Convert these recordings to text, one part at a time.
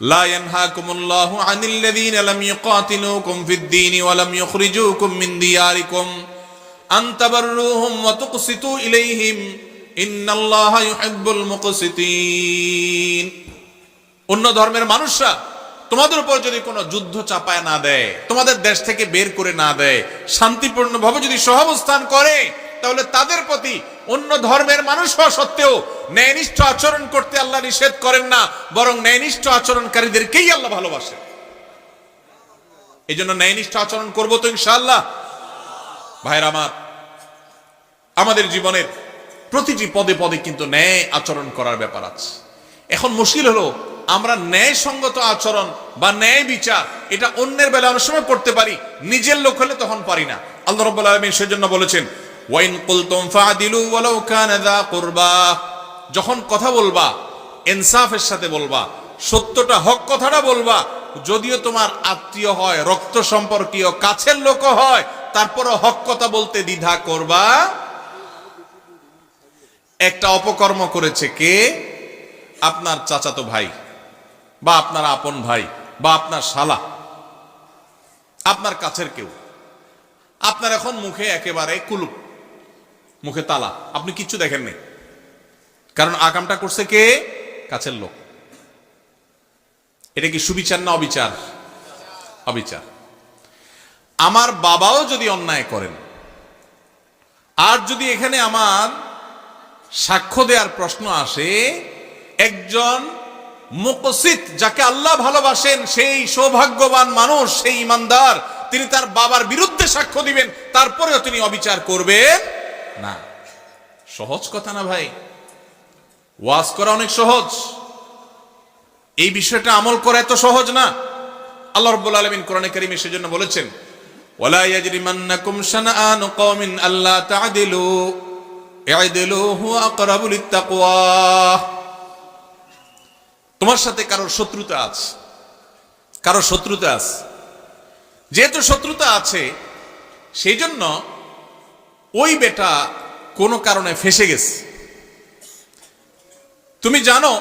لا ينهاكم الله عن الذين لم يقاتلوكم في الدين ولم يخرجوكم من دياركم أن تبروهم وتقسطوا إليهم إن الله يحب المقسطين অন্য ধর্মের মানুষরা তোমাদের উপর যদি কোনো যুদ্ধ চাপায় না দেয় তোমাদের দেশ থেকে বের করে না দেয় শান্তিপূর্ণভাবে যদি সহাবস্থান করে তাহলে তাদের প্রতি অন্য ধর্মের মানুষ হওয়া সত্ত্বেও ন্যায়নিষ্ঠ আচরণ করতে আল্লাহ নিষেধ করেন না, বরং ন্যায়নিষ্ঠ আচরণকারীদেরকেই আল্লাহ ভালোবাসেন। এই জন্য ন্যায়নিষ্ঠ আচরণ করব তো ইনশাআল্লাহ। ভাইরা আমার, আমাদের জীবনের প্রতিটি পদে পদে কিন্তু ন্যায় আচরণ করার ব্যাপার আছে। এখন মুশকিল হলো, আমরা ন্যায়সঙ্গত আচরণ বা ন্যায় বিচার, এটা অন্যের বেলা অনেক সময় করতে পারি, নিজের লোক হলে তখন পারি না। আল্লাহ রাব্বুল আলামিন সেজন্য বলেছেন ওয়াইন কুলতুম ফাদিলু ওয়ালাউ কানা যা কুরবা। যখন কথা বলবা, ইনসাফের সাথে বলবা, সত্যটা হক কথাটা বলবা, যদিও তোমার আত্মীয় হয়, রক্ত সম্পর্কীয়, কাছের লোক হয়, তারপরও হক কথা বলতে দ্বিধা করবা। একটা অপকর্ম করেছে কে? আপনার চাচাতো ভাই, বা আপনার আপন ভাই, বা আপনার শালা, আপনার কাছের কেউ। আপনার এখন মুখে একেবারে কুলুপ। মুখে তালা। আপনি কিচ্ছু দেখেন নেই। কারণ আকামটা করছে কে? কাছের লোক। এটা কি সুবিচার না অবিচার? অবিচার। আমার বাবাও যদি অন্যায় করেন, আর যদি এখানে আমার সাক্ষ্য দেওয়ার প্রশ্ন আসে, একজন মুকসিত যাকে আল্লাহ ভালোবাসেন, সেই সৌভাগ্যবান মানুষ, সেই ইমানদার, তিনি তার বাবার বিরুদ্ধে সাক্ষ্য দিবেন, তারপরেও তিনি অবিচার করবেন। না। সহজ কথা না ভাই। ওয়াজ করা অনেক সহজ। এই বিষয়টা আমল করা এত সহজ না। আল্লাহ রাব্বুল আলামিন কোরআনে কারীমে সেজন্য বলেছেন, ওয়ালা ইয়াজরিমান্নাকুম শানাআন কওমিন আল্লা তা'দিলু। ই'দিলু হুয়া আকরাবু লিত্তাকওয়া। তোমার সাথে কারোর শত্রুতা আছে। কারোর শত্রুতা আছে। যেহেতু শত্রুতা আছে সেই জন্য ওই বেটা কোনো কারণে ফেসে গেছে। তুমি জানো,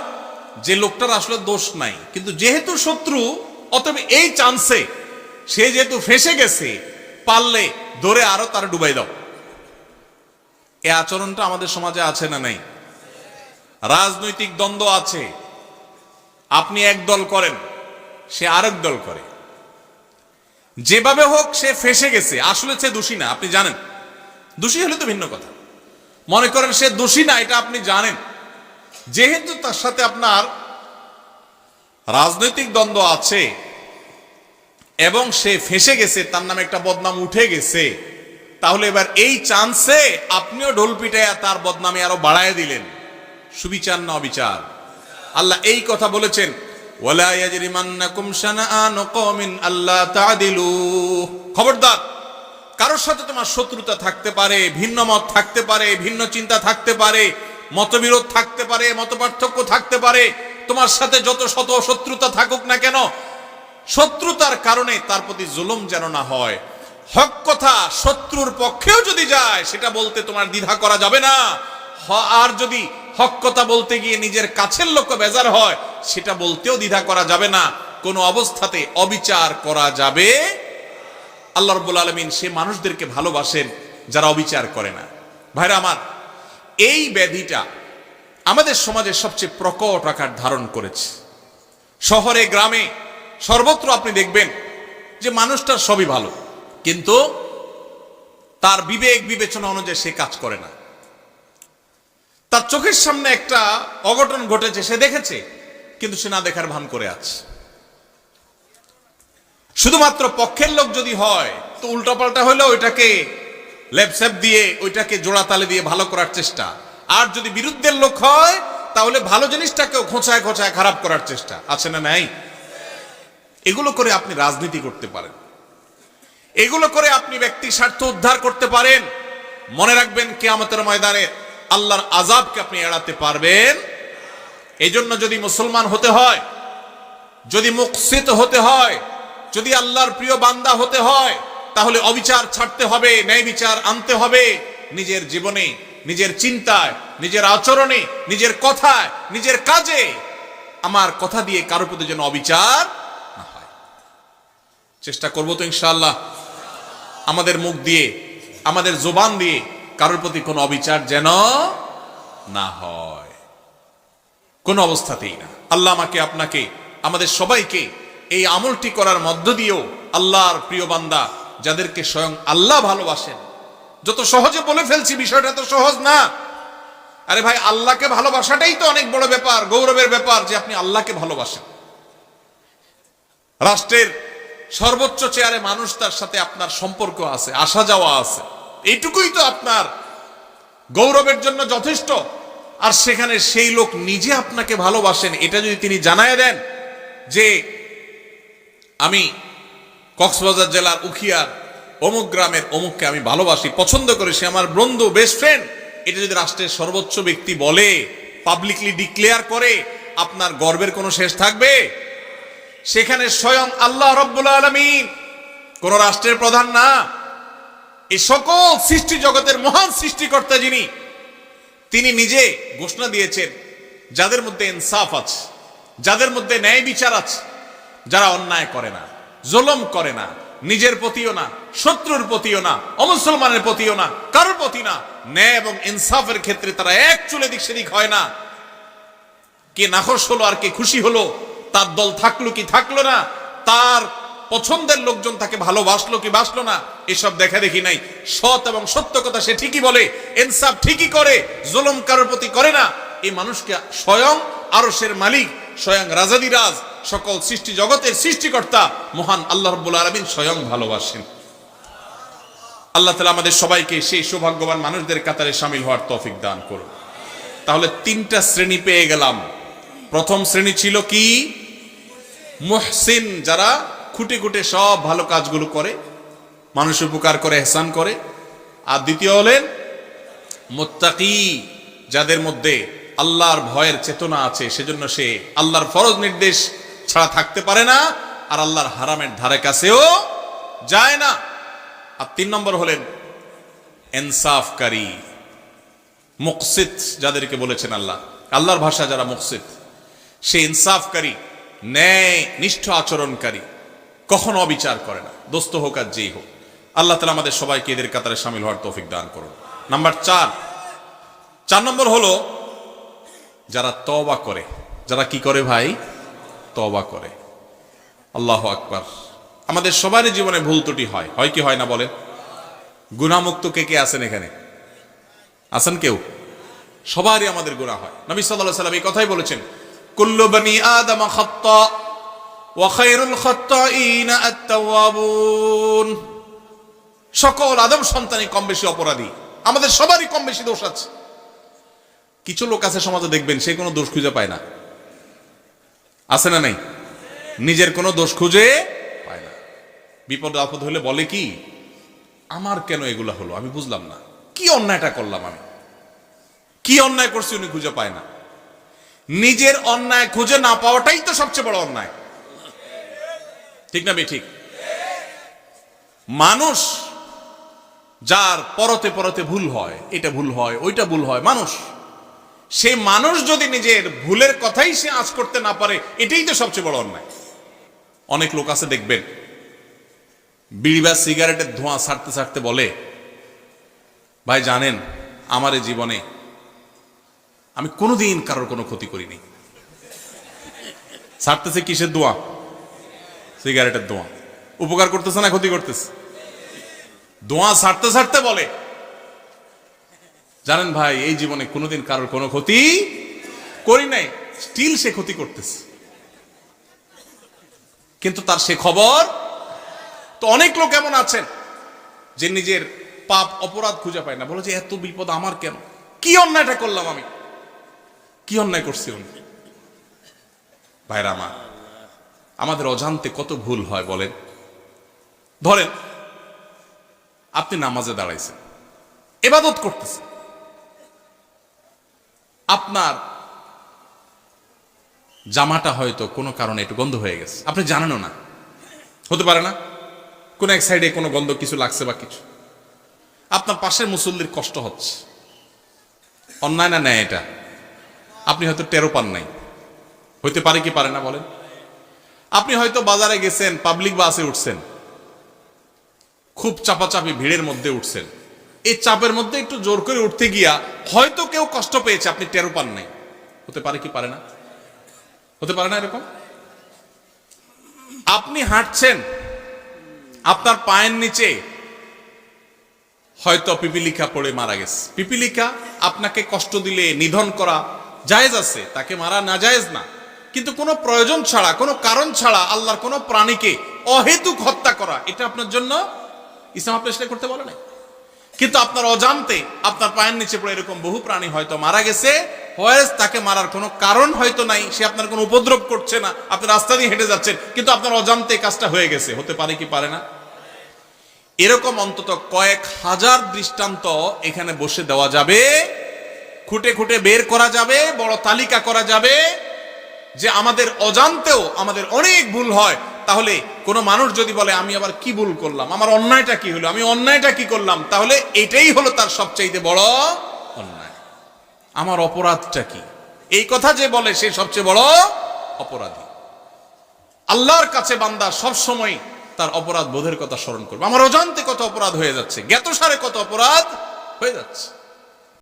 যে লোকটার আসলে দোষ নাই, কিন্তু যেহেতু শত্রু, অতএব এই চান্সে সে যেহেতু ফেসে গেছে, পারলে ধরে আরও তার ডুবাই দাও। এই আচরণটা আমাদের সমাজে আছে না নাই? রাজনৈতিক দ্বন্দ্ব আছে। আপনি এক দল করেন, সে আরেক দল করে। যেভাবে হোক সে ফেসে গেছে, আসলে সে দোষী না, আপনি জানেন। দোষী হলে তো ভিন্ন কথা। মনে করেন সে দোষী না, এটা আপনি জানেন। যেহেতু তার সাথে আপনার রাজনৈতিক দ্বন্দ্ব আছে এবং সে ফেসে গেছে, তার নামে একটা বদনাম উঠে গেছে, তাহলে এবার এই চান্সে আপনিও ঢোল পিটাইয়া তার বদনামে আরও বাড়ায় দিলেন। সুবিচার না অবিচার? আল্লাহ এই কথা বলেছেন খবরদার কারোর সাথে তোমার শত্রুতা থাকতে পারে, ভিন্ন মত থাকতে পারে, ভিন্ন চিন্তা থাকতে পারে, মতবিরোধ থাকতে পারে, মতপার্থক্য থাকতে পারে, তোমার সাথে যত শত শত্রুতা থাকুক না কেন, শত্রুতার কারণে তার প্রতি জুলুম যেন না হয়। হক কথা শত্রুর পক্ষেও যদি যায়, সেটা বলতে তোমার দ্বিধা করা যাবে না। আর যদি হক কথা বলতে গিয়ে নিজের কাছের লোক বেজার হয়, সেটা বলতেও দ্বিধা করা যাবে না। কোনো অবস্থাতে অবিচার করা যাবে আল্লাহ রব্বুল আলমিন সে মানুষদেরকে ভালোবাসেন যারা অবিচার করে না। ভাইরা আমার, এই ব্যাধিটা আমাদের সমাজে সবচেয়ে প্রকট আকার ধারণ করেছে। শহরে, গ্রামে সর্বত্র আপনি দেখবেন যে মানুষটার সবই ভালো, কিন্তু তার বিবেক বিবেচনা অনুযায়ী সে কাজ করে না। তার চোখের সামনে একটা অঘটন ঘটেছে, সে দেখেছে, কিন্তু সে না দেখার ভান করে আছে। শুধুমাত্র পক্ষের লোক যদি হয়, তো উল্টাপাল্টা হলে ওইটাকে লেপসেপ দিয়ে, ওইটাকে জোড়া তালে দিয়ে ভালো করার চেষ্টা। আর যদি বিরুদ্ধের লোক হয়, তাহলে ভালো জিনিসটাকেও খোঁচায় খোঁচায় খারাপ করার চেষ্টা। আছে না নাই? এগুলো করে আপনি রাজনীতি করতে পারেন। এগুলো করে আপনি ব্যক্তি স্বার্থ উদ্ধার করতে পারেন। মনে রাখবেন, কেয়ামতের ময়দানে আল্লাহর আজাবকে আপনি এড়াতে পারবেন। এই জন্য যদি মুসলমান হতে হয়, যদি মুকসিত হতে হয় যদি আল্লাহর প্রিয় বান্দা হতে হয়, তাহলে অবিচার ছাড়তে হবে, ন্যায় বিচার আনতে হবে। নিজের জীবনে, নিজের চিন্তায়, নিজের আচরণে, নিজের কথায়, নিজের কাজে আমার কথা দিয়ে কারোর প্রতি যেন অবিচার না হয়। চেষ্টা করব তো ইনশাআল্লাহ। আমাদের মুখ দিয়ে, আমাদের জোবান দিয়ে কারোর প্রতি কোনো অবিচার যেন না হয়। কোন অবস্থাতেই না। আল্লাহ আমাকে, আপনাকে, আমাদের সবাইকে এই আমলটি করার মধ্য দিয়েও আল্লাহর প্রিয় বান্দা যাদেরকে স্বয়ং আল্লাহ ভালোবাসেন। যত সহজে বলে ফেলছি, বিষয়টা তো সহজ না। আরে ভাই, আল্লাহকে ভালোবাসাটাই তো অনেক বড় ব্যাপার, গৌরবের ব্যাপার যে আপনি আল্লাহকে ভালোবাসেন। রাষ্ট্রের সর্বোচ্চ চেয়ারে মানুষ তার সাথে আপনার সম্পর্ক আছে, আসা যাওয়া আছে। এইটুকুই তো আপনার গৌরবের জন্য যথেষ্ট। আর সেখানে সেই লোক নিজে আপনাকে ভালোবাসেন, এটা যদি তিনি জানায় দেন যে আমি কক্সবাজার জেলার উখিয়ার অমুক গ্রামের অমুককে আমি ভালোবাসি, পছন্দ করি, সে আমার বন্ধু বেস্ট ফ্রেন্ড এটা যদি রাষ্ট্রের সর্বোচ্চ ব্যক্তি বলে পাবলিকলি ডিক্লেয়ার করে, আপনার গর্বের কোনো শেষ থাকবে? সেখানে স্বয়ং আল্লাহ রব্বুল আলমিন, কোন রাষ্ট্রের প্রধান না। এই সকল সৃষ্টি জগতের মহান সৃষ্টিকর্তা যিনি, তিনি নিজে ঘোষণা দিয়েছেন, যাদের মধ্যে ইনসাফ আছে, যাদের মধ্যে ন্যায় বিচার আছে যারা অন্যায় করে না, জুলুম করে না, নিজের প্রতিও না, শত্রুর প্রতিও না, অমুসলমানের প্রতিও না, কারোর প্রতি না, ন্যায় এবং ইনসাফের ক্ষেত্রে তারা এক চুলে দিক সেদিক হয় না। কে নাখোশ হলো আর কে খুশি হলো, তার দল থাকল কি থাকল না, তার পছন্দের লোকজন তাকে ভালোবাসলো কি বাসলো না, এসব দেখা দেখি নাই। সৎ এবং সত্য কথা সে ঠিকই বলে, ইনসাফ ঠিকই করে, জুলুম কারোর প্রতি করে না। এই মানুষকে স্বয়ং আরশের মালিক, স্বয়ং রাজাদিরাজ সকল সৃষ্টি জগতের সৃষ্টিকর্তা মহান আল্লাহ রব্বুল আলমিন স্বয়ং ভালোবাসেন। আল্লাহ তালা আমাদের সবাইকে সেই সৌভাগ্যবান মানুষদের কাতারে সামিল হওয়ার তফিক দান করুন। তাহলে তিনটা শ্রেণি পেয়ে গেলাম। প্রথম শ্রেণি ছিল কি? মুহসিন, যারা খুঁটে খুঁটে সব ভালো কাজগুলো করে, মানুষ উপকার করে, এহসান করে। আর দ্বিতীয় হলেন মোত্তাকি, যাদের মধ্যে আল্লাহর ভয়ের চেতনা আছে, সেজন্য সে আল্লাহর ফরজ নির্দেশ ছাড়া থাকতে পারে না, আর আল্লাহর হারামের ধারে কাছেও যায় না। আর তিন নম্বর হলেন এনসাফকারী মুকসিদ যাদেরকে বলেছেন আল্লাহ। আল্লাহর ভাষা যারা মুকসিদ, সে ইনসাফকারী, ন্যায় নিষ্ঠ আচরণকারী, কখনো অবিচার করে না। দোস্ত হোক আর যেই হোক, আল্লাহ তালা আমাদের সবাইকে এদের কাতারে সামিল হওয়ার তৌফিক দান করুন। নাম্বার চার চার নম্বর হলো যারা তবা করে। যারা কি করে ভাই? তবা করে। আল্লাহ আকবার। আমাদের সবারই জীবনে ভুল ত্রুটি হয়। হয় কি হয় না বলেন? গুণামুক্ত কে কে আছেন এখানে? আছেন কেউ? সবারই আমাদের গুণা হয়। নবী সাল্লাল্লাহু সাল্লাম এই কথাই বলেছেন, কুল্লু বনি আদম খাত্তা ওয়া খায়রুল খাত্তাইন আত-তাওয়াবুন। সকল আদম সন্তানই কম বেশি অপরাধী। আমাদের সবারই কম বেশি দোষ আছে। কিছু লোক আছে সমাজে দেখবেন, সে কোনো দোষ খুঁজে পায় না। আছে না নাই? নিজের কোনো দোষ খুঁজে পায় না। বিপদ আপদ হলে বলে কি, আমার কেন এগুলা হলো? আমি বুঝলাম না। কি অন্যায়টা করলাম আমি? কি অন্যায় করছি উনি খুঁজে পায় না। নিজের অন্যায় খুঁজে না পাওয়াটাই তো সবচেয়ে বড় অন্যায়। ঠিক না ঠিক মানুষ যার পরতে পরতে ভুল হয়, এটা ভুল হয়, ওইটা ভুল হয়, মানুষ সে মানুষ যদি নিজের ভুলের কথাই সে আজ করতে না পারে, এটাই তো সবচেয়ে বড় অন্যায়। অনেক লোক আছে দেখবেন, বিড়ি বা সিগারেটের ধোঁয়া ছাড়তে ছাড়তে বলে, ভাই, জানেন, আমার জীবনে আমি কোনোদিন কারোর কোনো ক্ষতি করিনি। ছাড়তেছে কিসের দোয়া সিগারেটের দোয়া উপকার করতেছে না ক্ষতি করতেছে? দোয়া ছাড়তে ছাড়তে বলে জানেন ভাই, এই জীবনে কোনোদিন কারোর কোনো ক্ষতি করি নাই। স্টিল সে ক্ষতি করতেছে। কিন্তু তার সে খবর, তো অনেক লোক এমন আছেন যে নিজের পাপ অপরাধ খুঁজে পায় না। বলে যে, এত বিপদ আমার কেন? কি অন্যায়টা করলাম আমি? কি অন্যায় করছি উনি? ভাইরা আমার, আমাদের অজান্তে কত ভুল হয় বলেন। ধরেন, আপনি নামাজে দাঁড়াইছেন, এবাদত করতেছেন। আপনার জামাটা হয়তো কোনো কারণে একটু গন্ধ হয়ে গেছে। আপনি জানেনও না। হতে পারে না। কোন এক সাইডে কোনো গন্ধ কিছু লাগছে বা কিছু। আপনার পাশের মুসল্লির কষ্ট হচ্ছে। অন্যায় না নেয় এটা? আপনি হয়তো টেরো পান নাই। হইতে পারে কি পারে না বলেন? আপনি হয়তো বাজারে গেছেন, পাবলিক বাসে উঠছেন। খুব চাপাচাপি ভিড়ের মধ্যে উঠছেন। এই চাপের মধ্যে একটু জোর করে উঠতে গিয়া হয়তো কেউ কষ্ট পেয়েছে, আপনি টেরো পান নাই। হতে পারে কি পারে না? হতে পারে না এরকম? আপনি হাঁটছেন, আপনার পায়ের নিচে হয়তো পিপিলিকা পড়ে মারা গেছে। পিপিলিকা আপনাকে কষ্ট দিলে, নিধন করা জায়েজ আছে, তাকে মারা না জায়েজ না। কিন্তু কোনো প্রয়োজন ছাড়া, কোনো কারণ ছাড়া আল্লাহর কোনো প্রাণীকে অহেতুক হত্যা করা, এটা আপনার জন্য ইসলাম আপনি সেটা করতে বলে নাই? কিন্তু আপনার অজান্তে আপনার পায়ের নিচে পড়ে এরকম বহু প্রাণী হয়তো মারা গেছে। হয়েস, তাকে মারার কোনো কারণ হয়তো নাই, সে আপনার কোনো উপদ্রব করছে না, আপনি রাস্তা দিয়ে হেঁটে যাচ্ছেন, কিন্তু আপনার অজান্তে কাজটা হয়ে গেছে, হতে পারে কি পারে না? এরকম অন্তত কয়েক হাজার দৃষ্টান্ত এখানে বসে দেওয়া যাবে, খুঁটে খুঁটে বের করা যাবে, বড় তালিকা করা যাবে যে আমাদের অজান্তেও আমাদের অনেক ভুল হয় তাহলে কোনো মানুষ যদি বলে, আমি আবার কি ভুল করলাম? আমার অন্যায়টা কি হলো? আমি অন্যায়টা কি করলাম? তাহলে এটাই হলো তার সবচাইতে বড় অন্যায়। আমার অপরাধটা কি? এই কথা যে বলে, সে সবচেয়ে বড় অপরাধী। আল্লাহর কাছে বান্দা সব সময় তার অপরাধ বোধের কথা স্মরণ করবে। আমার অজান্তে কত অপরাধ হয়ে যাচ্ছে, জ্ঞাতসারে কত অপরাধ হয়ে যাচ্ছে।